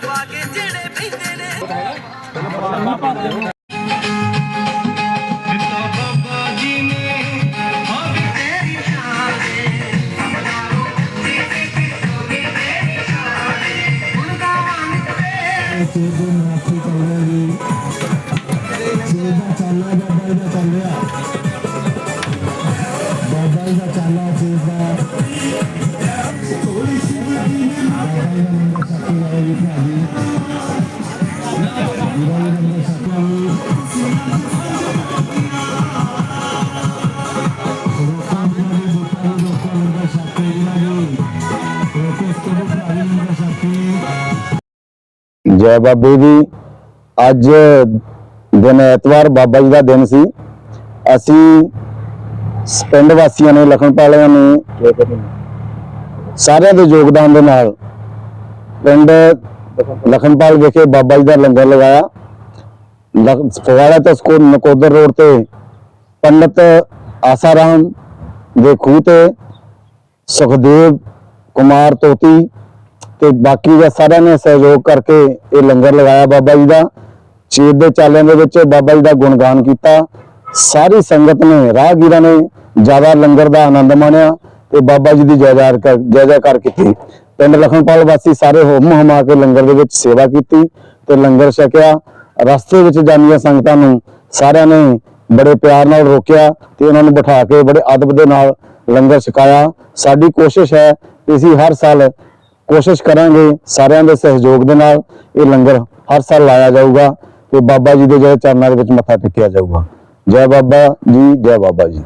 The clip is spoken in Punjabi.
ਪਵਾ ਕੇ ਜਿਹੜੇ ਪੈਂਦੇ ਨੇ ਤੇ ਨਾ ਕੋਈ ਕਹਿੰਦਾ ਜੈ ਬਾਬੇ ਦੀ ਅੱਜ ਦਿਨ ਐਤਵਾਰ ਬਾਬਾ ਜੀ ਦਾ ਦਿਨ ਸੀ। ਅਸੀਂ ਪਿੰਡ ਵਾਸੀਆਂ ਨੇ ਲਖਨਪਾਲ ਨੇ ਸਾਰਿਆਂ ਦੇ ਯੋਗਦਾਨ ਦੇ ਨਾਲ ਪਿੰਡ ਲਖਨਪਾਲ ਵਿਖੇ ਬਾਬਾ ਜੀ ਦਾ ਲੰਗਰ ਲਗਾਇਆ। ਲਖ- ਫਗਵਾੜਾ ਤੋਂ ਸਕੂਲ ਨਕੋਦਰ ਰੋਡ ਤੇ ਪੰਡਤ ਆਸਾਰਾਮ ਦੇ ਖੂਹ ਤੇ ਸੁਖਦੇਵ ਕੁਮਾਰ ਤੋਤੀ ਤੇ ਬਾਕੀ ਦਾ ਸਾਰਿਆਂ ਨੇ ਸਹਿਯੋਗ ਕਰਕੇ ਇਹ ਲੰਗਰ ਲਗਾਇਆ ਬਾਬਾ ਜੀ ਦਾ। ਚੇਤ ਦੇ ਚਾਲਿਆਂ ਦੇ ਵਿੱਚ ਬਾਬਾ ਜੀ ਦਾ ਗੁਣਗਾਨ ਕੀਤਾ। ਸਾਰੀ ਸੰਗਤ ਨੇ, ਰਾਹਗੀਰਾਂ ਨੇ ਜ਼ਿਆਦਾ ਲੰਗਰ ਦਾ ਆਨੰਦ ਮਾਣਿਆ ਤੇ ਬਾਬਾ ਜੀ ਦੀ ਜੈ ਜੈ ਜੈ ਜੈਕਾਰ ਕੀਤੀ। ਪਿੰਡ ਲਖਨਪਾਲ ਵਾਸੀ ਸਾਰੇ ਹੋਮ ਹਮਾ ਕੇ ਲੰਗਰ ਦੇ ਵਿੱਚ ਸੇਵਾ ਕੀਤੀ ਤੇ ਲੰਗਰ ਛਕਿਆ। ਰਸਤੇ ਵਿੱਚ ਜਾਂਦੀਆਂ ਸੰਗਤਾਂ ਨੂੰ ਸਾਰਿਆਂ ਨੇ ਬੜੇ ਪਿਆਰ ਨਾਲ ਰੋਕਿਆ ਤੇ ਉਹਨਾਂ ਨੂੰ ਬਿਠਾ ਕੇ ਬੜੇ ਅਦਬ ਦੇ ਨਾਲ ਲੰਗਰ ਛਕਾਇਆ। ਸਾਡੀ ਕੋਸ਼ਿਸ਼ ਹੈ ਕਿ ਅਸੀਂ ਹਰ ਸਾਲ ਕੋਸ਼ਿਸ਼ ਕਰਾਂਗੇ ਸਾਰਿਆਂ ਦੇ ਸਹਿਯੋਗ ਦੇ ਨਾਲ ਇਹ ਲੰਗਰ ਹਰ ਸਾਲ ਲਾਇਆ ਜਾਊਗਾ ਤੇ ਬਾਬਾ ਜੀ ਦੇ ਜਿਹੜੇ ਚਰਨਾਂ ਦੇ ਵਿੱਚ ਮੱਥਾ ਟੇਕਿਆ ਜਾਊਗਾ। ਜੈ ਬਾਬਾ ਜੀ, ਜੈ ਬਾਬਾ ਜੀ।